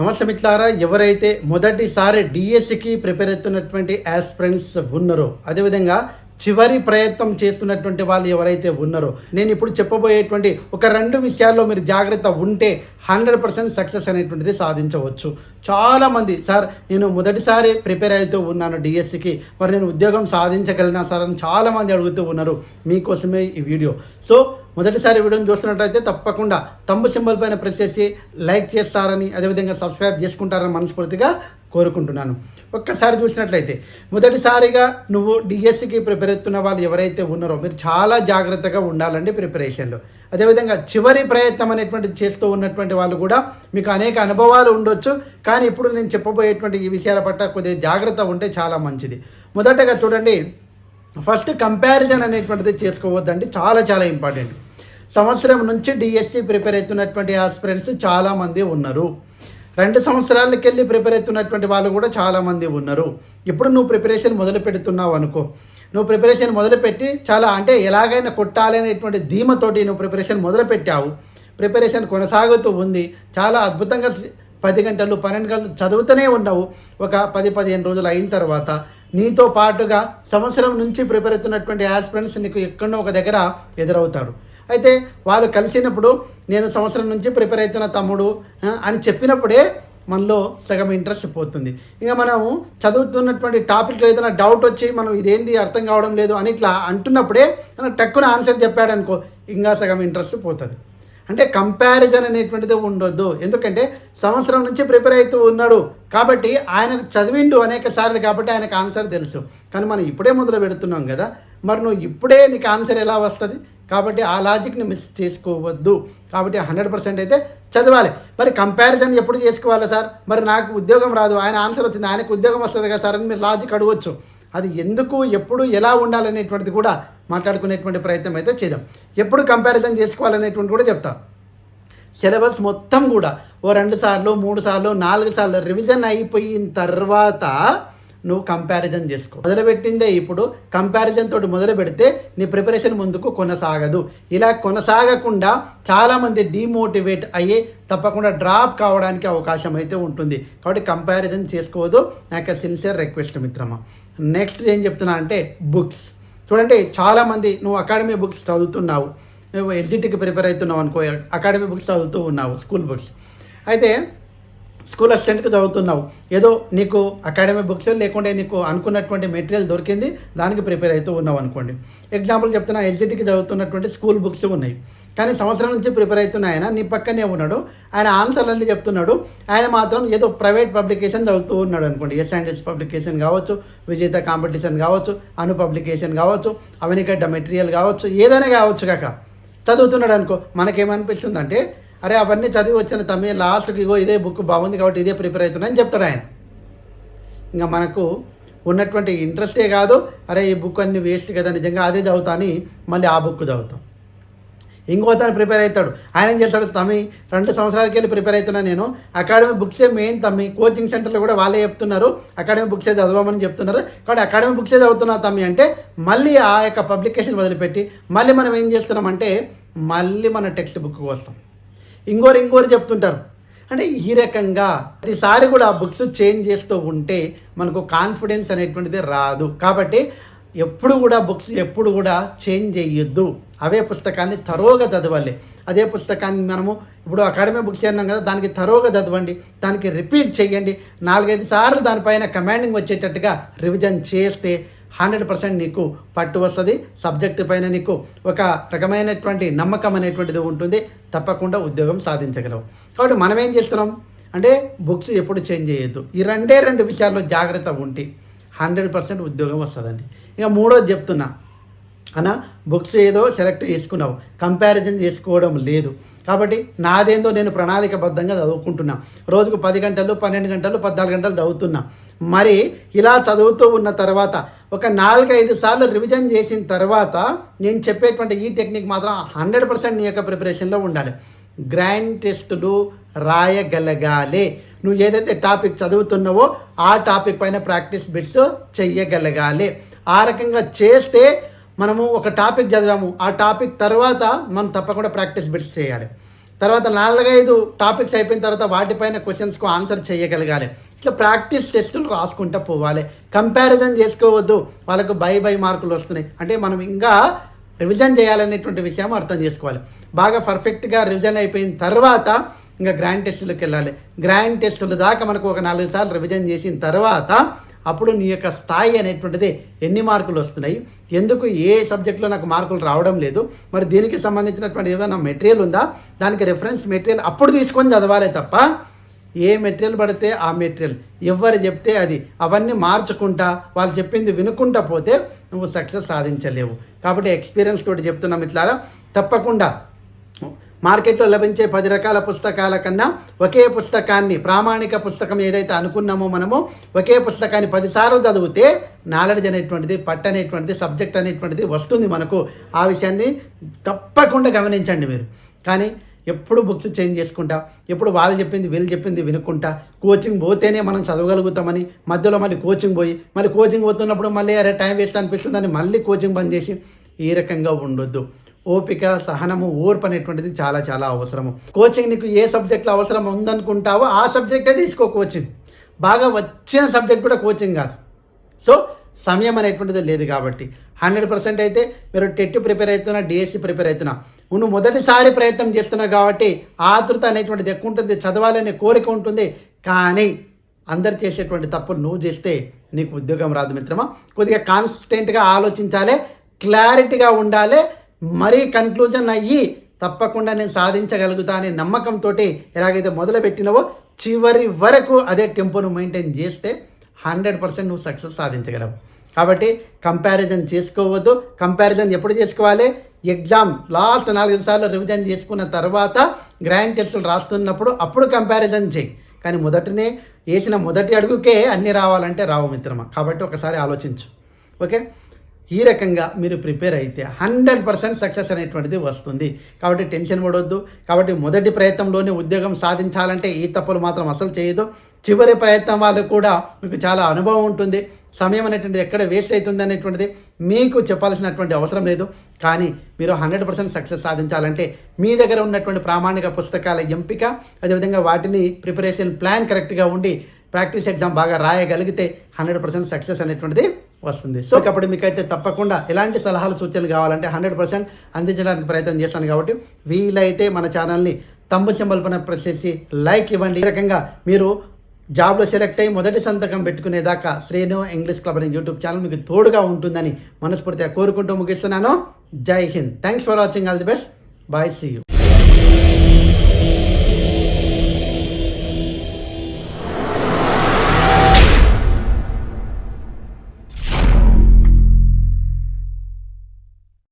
నమస్తే మిత్రులారా ఎవరైతే మొదటిసారి డిఎస్సికి ప్రిపేర్ అవుతున్నటువంటి ఆస్పిరెంట్స్ ఉన్నారో అదేవిధంగా చివరి ప్రయత్నం చేస్తున్నటువంటి వాళ్ళు ఎవరైతే ఉన్నారో నేను ఇప్పుడు చెప్పబోయేటువంటి ఒక రెండు విషయాల్లో మీరు జాగ్రత్త ఉంటే హండ్రెడ్ పర్సెంట్ సక్సెస్ అనేటువంటిది సాధించవచ్చు. చాలామంది సార్ నేను మొదటిసారి ప్రిపేర్ అవుతూ ఉన్నాను డిఎస్సికి మరి నేను ఉద్యోగం సాధించగలిగినా సార్ అని చాలామంది అడుగుతూ ఉన్నారు మీకోసమే ఈ వీడియో. సో మొదటిసారి వీడియోని చూస్తున్నట్టయితే తప్పకుండా తమ్ము సింబల్ పైన ప్రెస్ చేసి లైక్ చేస్తారని అదేవిధంగా సబ్స్క్రైబ్ చేసుకుంటారని మనస్ఫూర్తిగా కోరుకుంటున్నాను. ఒక్కసారి చూసినట్లయితే మొదటిసారిగా నువ్వు డిఎస్సికి ప్రిపేర్ అవుతున్న వాళ్ళు ఎవరైతే ఉన్నారో మీరు చాలా జాగ్రత్తగా ఉండాలండి ప్రిపరేషన్లో అదేవిధంగా చివరి ప్రయత్నం అనేటువంటిది చేస్తూ ఉన్నటువంటి వాళ్ళు కూడా మీకు అనేక అనుభవాలు ఉండొచ్చు. కానీ ఇప్పుడు నేను చెప్పబోయేటువంటి ఈ విషయాల పట్ల కొద్దిగా జాగ్రత్త ఉంటే చాలా మంచిది. మొదటగా చూడండి ఫస్ట్ కంపారిజన్ అనేటువంటిది చేసుకోవద్దండి. చాలా చాలా ఇంపార్టెంట్ సంవత్సరం నుంచి డిఎస్సి ప్రిపేర్ అవుతున్నటువంటి ఆస్పిరెంట్స్ చాలామంది ఉన్నారు. రెండు సంవత్సరాలకి వెళ్ళి ప్రిపేర్ అవుతున్నటువంటి వాళ్ళు కూడా చాలామంది ఉన్నారు. ఇప్పుడు నువ్వు ప్రిపరేషన్ మొదలు పెడుతున్నావు అనుకో. నువ్వు ప్రిపరేషన్ మొదలుపెట్టి చాలా అంటే ఎలాగైనా కొట్టాలి అనేటువంటి ధీమతోటి నువ్వు ప్రిపరేషన్ మొదలుపెట్టావు ప్రిపరేషన్ కొనసాగుతూ ఉంది. చాలా అద్భుతంగా పది గంటలు పన్నెండు గంటలు చదువుతూనే ఉన్నావు. ఒక పది పదిహేను రోజులు అయిన తర్వాత నీతో పాటుగా సంవత్సరం నుంచి ప్రిపేర్ అవుతున్నటువంటి ఆస్పిరెంట్స్ నీకు ఎక్కడో ఒక దగ్గర ఎదురవుతాడు అయితే వాళ్ళు కలిసినప్పుడు నేను సంవత్సరం నుంచి ప్రిపేర్ అవుతున్న తమ్ముడు అని చెప్పినప్పుడే మనలో సగం ఇంట్రెస్ట్ పోతుంది. ఇంకా మనము చదువుతున్నటువంటి టాపిక్లో ఏదైనా డౌట్ వచ్చి మనం ఇదేంది అర్థం కావడం లేదు అని ఇట్లా అంటున్నప్పుడే టక్కున ఆన్సర్ చెప్పాడనుకో ఇంకా సగం ఇంట్రెస్ట్ పోతుంది. అంటే కంపారిజన్ అనేటువంటిది ఉండొద్దు. ఎందుకంటే సంవత్సరం నుంచి ప్రిపేర్ అవుతూ ఉన్నాడు. కాబట్టి ఆయన చదివిండు అనేక సార్లు కాబట్టి ఆయనకు ఆన్సర్ తెలుసు. కానీ మనం ఇప్పుడే మొదలు పెడుతున్నాం కదా. మరి నువ్వు ఇప్పుడే నీకు ఆన్సర్ ఎలా వస్తుంది? కాబట్టి ఆ లాజిక్ని మిస్ చేసుకోవద్దు. కాబట్టి హండ్రెడ్ పర్సెంట్ అయితే చదవాలి. మరి కంపారిజన్ ఎప్పుడు చేసుకోవాలి సార్? మరి నాకు ఉద్యోగం రాదు. ఆయన ఆన్సర్ వచ్చింది. ఆయనకు ఉద్యోగం వస్తుంది కదా సార్ అని మీరు లాజిక్ అడగవచ్చు అది ఎందుకు ఎప్పుడు ఎలా ఉండాలనేటువంటిది కూడా మాట్లాడుకునేటువంటి ప్రయత్నం అయితే చేద్దాం. ఎప్పుడు కంపారిజన్ చేసుకోవాలనేటువంటి కూడా చెప్తా. సిలబస్ మొత్తం కూడా ఓ రెండు సార్లు మూడు సార్లు నాలుగు సార్లు రివిజన్ అయిపోయిన తర్వాత నువ్వు కంపారిజన్ చేసుకో. మొదలుపెట్టిందే ఇప్పుడు కంపారిజన్ తోటి మొదలు పెడితే నీ ప్రిపరేషన్ ముందుకు కొనసాగదు. ఇలా కొనసాగకుండా చాలామంది డిమోటివేట్ అయ్యి తప్పకుండా డ్రాప్ కావడానికి అవకాశం అయితే ఉంటుంది. కాబట్టి కంపారిజన్ చేసుకోవద్దు. నా యొక్క సిన్సియర్ రిక్వెస్ట్ మిత్రమా. నెక్స్ట్ ఏం చెప్తున్నా అంటే బుక్స్ చూడండి చాలామంది నువ్వు అకాడమీ బుక్స్ చదువుతున్నావు. నువ్వు ఎస్జిటికి ప్రిపేర్ అవుతున్నావు అనుకో అకాడమీ బుక్స్ చదువుతూ ఉన్నావు స్కూల్ బుక్స్ అయితే స్కూల్ అసిస్టెంట్కి చదువుతున్నావు. ఏదో నీకు అకాడమీ బుక్స్ లేకుంటే నీకు అనుకున్నటువంటి మెటీరియల్ దొరికింది దానికి ప్రిపేర్ అవుతూ ఉన్నావు అనుకోండి. ఎగ్జాంపుల్ చెప్తున్నా ఎస్జిటికి చదువుతున్నటువంటి స్కూల్ బుక్స్ ఉన్నాయి. కానీ సంవత్సరం నుంచి ప్రిపేర్ అవుతున్న ఆయన నీ పక్కనే ఉన్నాడు. ఆయన ఆన్సర్లన్నీ చెప్తున్నాడు. ఆయన మాత్రం ఏదో ప్రైవేట్ పబ్లికేషన్ చదువుతూ ఉన్నాడు అనుకోండి. ఎస్ అండ్ ఎస్ పబ్లికేషన్ కావచ్చు విజేత కాంపిటీషన్ కావచ్చు అను పబ్లికేషన్ కావచ్చు అవనిగడ్డ మెటీరియల్ కావచ్చు ఏదైనా కావచ్చు కాక. చదువుతున్నాడు అనుకో మనకేమనిపిస్తుందంటే అరే అవన్నీ చదివి వచ్చిన తమ్మి లాస్ట్కి ఇగో ఇదే బుక్ బాగుంది కాబట్టి ఇదే ప్రిపేర్ అవుతున్నాయని చెప్తాడు ఆయన. ఇంకా మనకు ఉన్నటువంటి ఇంట్రెస్టే కాదు అరే ఈ బుక్ అన్ని వేస్ట్ కదా నిజంగా అదే చదువుతా అని మళ్ళీ ఆ బుక్ చదువుతాం. ఇంకో తను ప్రిపేర్ అవుతాడు. ఆయన ఏం చేస్తాడు తమ్మి రెండు సంవత్సరాలకి వెళ్ళి ప్రిపేర్ అవుతున్నా నేను. అకాడమీ బుక్సే మెయిన్ తమ్మి కోచింగ్ సెంటర్లో కూడా వాళ్ళే చెప్తున్నారు. అకాడమీ బుక్సే చదవమని చెప్తున్నారు. కాబట్టి అకాడమీ బుక్సే చదువుతున్నా తమ్మి అంటే మళ్ళీ ఆ యొక్క పబ్లికేషన్ వదిలిపెట్టి మళ్ళీ మనం ఏం చేస్తున్నామంటే మళ్ళీ మన టెక్స్ట్ బుక్ వస్తాం ఇంకోరు ఇంకోరు చెప్తుంటారు. అంటే ఈ రకంగా ప్రతిసారి కూడా ఆ బుక్స్ చేంజ్ చేస్తూ ఉంటే మనకు కాన్ఫిడెన్స్ అనేటువంటిది రాదు. కాబట్టి ఎప్పుడు కూడా బుక్స్ ఎప్పుడు కూడా చేంజ్ చేయొద్దు. అవే పుస్తకాన్ని తరోగా చదవాలి. అదే పుస్తకాన్ని మనము ఇప్పుడు అకాడమీ బుక్స్ చేరినాం కదా దానికి తరోగా చదవండి దానికి రిపీట్ చేయండి. నాలుగైదు సార్లు దానిపైన కమాండింగ్ వచ్చేటట్టుగా రివిజన్ చేస్తే హండ్రెడ్ పర్సెంట్ నీకు పట్టు వస్తుంది. సబ్జెక్టు పైన నీకు ఒక రకమైనటువంటి నమ్మకం అనేటువంటిది ఉంటుంది. తప్పకుండా ఉద్యోగం సాధించగలవు. కాబట్టి మనం ఏం చేస్తున్నాం? అంటే బుక్స్ ఎప్పుడు చేంజ్ చేయొద్దు. ఈ రెండే రెండు విషయాల్లో జాగ్రత్త ఉంటే హండ్రెడ్ పర్సెంట్ ఉద్యోగం వస్తుందండి. ఇక మూడోది చెప్తున్నా. అన్న బుక్స్ ఏదో సెలెక్ట్ చేసుకున్నావు. కంపారిజన్ చేసుకోవడం లేదు. కాబట్టి నాదేందో నేను ప్రణాళికబద్ధంగా చదువుకుంటున్నా. రోజుకు పది గంటలు పన్నెండు గంటలు పద్నాలుగు గంటలు చదువుతున్నా. మరి ఇలా చదువుతూ ఉన్న తర్వాత ఒక నాలుగైదు సార్లు రివిజన్ చేసిన తర్వాత నేను చెప్పేటువంటి ఈ టెక్నిక్ మాత్రం హండ్రెడ్ పర్సెంట్ నీ యొక్క ప్రిపరేషన్లో ఉండాలి. గ్రాండ్ టెస్టులు రాయగలగాలి. నువ్వు ఏదైతే టాపిక్ చదువుతున్నావో ఆ టాపిక్ పైన ప్రాక్టీస్ బిట్స్ చెయ్యగలగాలి. ఆ రకంగా చేస్తే మనము ఒక టాపిక్ చదివాము. ఆ టాపిక్ తర్వాత మనం తప్పకుండా ప్రాక్టీస్ బిట్స్ చేయాలి. తర్వాత నాలుగైదు టాపిక్స్ అయిపోయిన తర్వాత వాటిపైన క్వశ్చన్స్కు ఆన్సర్ చేయగలగాలి ఇట్లా ప్రాక్టీస్ టెస్టులు రాసుకుంటూ పోవాలి. కంపారిజన్ చేసుకోవద్దు. వాళ్ళకు బై బై మార్కులు వస్తున్నాయి. అంటే మనం ఇంకా రివిజన్ చేయాలనేటువంటి విషయం అర్థం చేసుకోవాలి. బాగా పర్ఫెక్ట్గా రివిజన్ అయిపోయిన తర్వాత ఇంకా గ్రాండ్ టెస్టులకు వెళ్ళాలి. గ్రాండ్ టెస్టుల దాకా మనకు ఒక నాలుగు సార్లు రివిజన్ చేసిన తర్వాత అప్పుడు నీ యొక్క స్థాయి అనేటువంటిది ఎన్ని మార్కులు వస్తున్నాయి? ఎందుకు ఏ సబ్జెక్ట్లో నాకు మార్కులు రావడం లేదు? మరి దీనికి సంబంధించినటువంటి ఏదైనా మెటీరియల్ ఉందా? దానికి రెఫరెన్స్ మెటీరియల్ అప్పుడు తీసుకొని చదవాలి తప్ప ఏ మెటీరియల్ పడితే ఆ మెటీరియల్. ఎవరు చెప్తే అది. అవన్నీ మార్చుకుంటా వాళ్ళు చెప్పింది వినుకుంటా పోతే నువ్వు సక్సెస్ సాధించలేవు. కాబట్టి ఎక్స్పీరియన్స్ తోటి చెప్తున్నాం ఇట్లారా తప్పకుండా మార్కెట్లో లభించే పది రకాల పుస్తకాల కన్నా ఒకే పుస్తకాన్ని ప్రామాణిక పుస్తకం ఏదైతే అనుకున్నామో మనము ఒకే పుస్తకాన్ని పదిసార్లు చదివితే నాలెడ్జ్ అనేటువంటిది పట్ అనేటువంటిది సబ్జెక్ట్ అనేటువంటిది వస్తుంది మనకు. ఆ విషయాన్ని తప్పకుండా గమనించండి మీరు. కానీ ఎప్పుడు బుక్స్ చేంజ్ చేసుకుంటా ఎప్పుడు వాళ్ళు చెప్పింది వీళ్ళు చెప్పింది వినుకుంటా. కోచింగ్ పోతేనే మనం చదవగలుగుతామని మధ్యలో మళ్ళీ కోచింగ్ పోయి మళ్ళీ కోచింగ్ పోతున్నప్పుడు మళ్ళీ అరే టైం వేస్ట్ అనిపిస్తుందని మళ్ళీ కోచింగ్ బంద్ చేసి ఈ రకంగా ఉండొద్దు. ఓపిక సహనము ఓర్పు అనేటువంటిది చాలా చాలా అవసరము. కోచింగ్ నీకు ఏ సబ్జెక్ట్లో అవసరం ఉందనుకుంటావో ఆ సబ్జెక్టే తీసుకో కోచింగ్ బాగా వచ్చిన సబ్జెక్ట్ కూడా కోచింగ్ కాదు. సో సమయం అనేటువంటిది లేదు కాబట్టి హండ్రెడ్ పర్సెంట్ అయితే మీరు టెట్ ప్రిపేర్ అవుతున్నా డిఎస్సి ప్రిపేర్ అవుతున్నా. నువ్వు మొదటిసారి ప్రయత్నం చేస్తున్నావు కాబట్టి ఆతృత అనేటువంటిది ఎక్కువ ఉంటుంది చదవాలనే కోరిక ఉంటుంది. కానీ అందరు చేసేటువంటి తప్పులు నువ్వు చేస్తే నీకు ఉద్యోగం రాదు మిత్రమా. కొద్దిగా కాన్స్టెంట్గా ఆలోచించాలి క్లారిటీగా ఉండాలి మరీ కన్క్లూజన్ అయ్యి తప్పకుండా నేను సాధించగలుగుతా అనే నమ్మకంతో ఎలాగైతే మొదలుపెట్టినవో చివరి వరకు అదే టెంపోను మెయింటైన్ చేస్తే హండ్రెడ్ పర్సెంట్ నువ్వు సక్సెస్ సాధించగలవు. కాబట్టి కంపారిజన్ చేసుకోవద్దు. కంపారిజన్ ఎప్పుడు చేసుకోవాలి? ఎగ్జామ్ లాస్ట్ నాలుగైదు సార్లు రివిజన్ చేసుకున్న తర్వాత గ్రాండ్ టెస్టులు రాస్తున్నప్పుడు అప్పుడు కంపారిజన్ చేయి. కానీ మొదటనే వేసిన మొదటి అడుగుకే అన్నీ రావాలంటే రావు మిత్రమా. కాబట్టి ఒకసారి ఆలోచించు. ఓకే? ఈ రకంగా మీరు ప్రిపేర్ అయితే హండ్రెడ్ పర్సెంట్ సక్సెస్ అనేటువంటిది వస్తుంది. కాబట్టి టెన్షన్ పడవద్దు కాబట్టి మొదటి ప్రయత్నంలోనే ఉద్యోగం సాధించాలంటే ఈ తప్పులు మాత్రం అసలు చేయదు చివరి ప్రయత్నం వాళ్ళు కూడా మీకు చాలా అనుభవం ఉంటుంది. సమయం అనేటువంటిది ఎక్కడ వేస్ట్ అవుతుంది అనేటువంటిది మీకు చెప్పాల్సినటువంటి అవసరం లేదు. కానీ మీరు హండ్రెడ్ పర్సెంట్ సక్సెస్ సాధించాలంటే మీ దగ్గర ఉన్నటువంటి ప్రామాణిక పుస్తకాల ఎంపిక అదేవిధంగా వాటిని ప్రిపరేషన్ ప్లాన్ కరెక్ట్గా ఉండి ప్రాక్టీస్ ఎగ్జామ్ బాగా రాయగలిగితే హండ్రెడ్ పర్సెంట్ సక్సెస్ అనేటువంటిది వస్తుంది. సో అప్పుడు మీకైతే తప్పకుండా ఎలాంటి సలహాలు సూచనలు కావాలంటే హండ్రెడ్ పర్సెంట్ అందించడానికి ప్రయత్నం చేస్తాను కాబట్టి వీలైతే మన ఛానల్ని తమ్ము సింబల్ పైన ప్రెస్ చేసి లైక్ ఇవ్వండి. ఈ రకంగా మీరు జాబ్లో సెలెక్ట్ అయ్యి మొదటి సంతకం పెట్టుకునేదాకా శ్రేణు ఇంగ్లీష్ క్లబ్ అనే యూట్యూబ్ ఛానల్ మీకు తోడుగా ఉంటుందని మనస్ఫూర్తిగా కోరుకుంటూ ముగిస్తున్నాను. Jai Hind. Thanks for watching all the best bye see you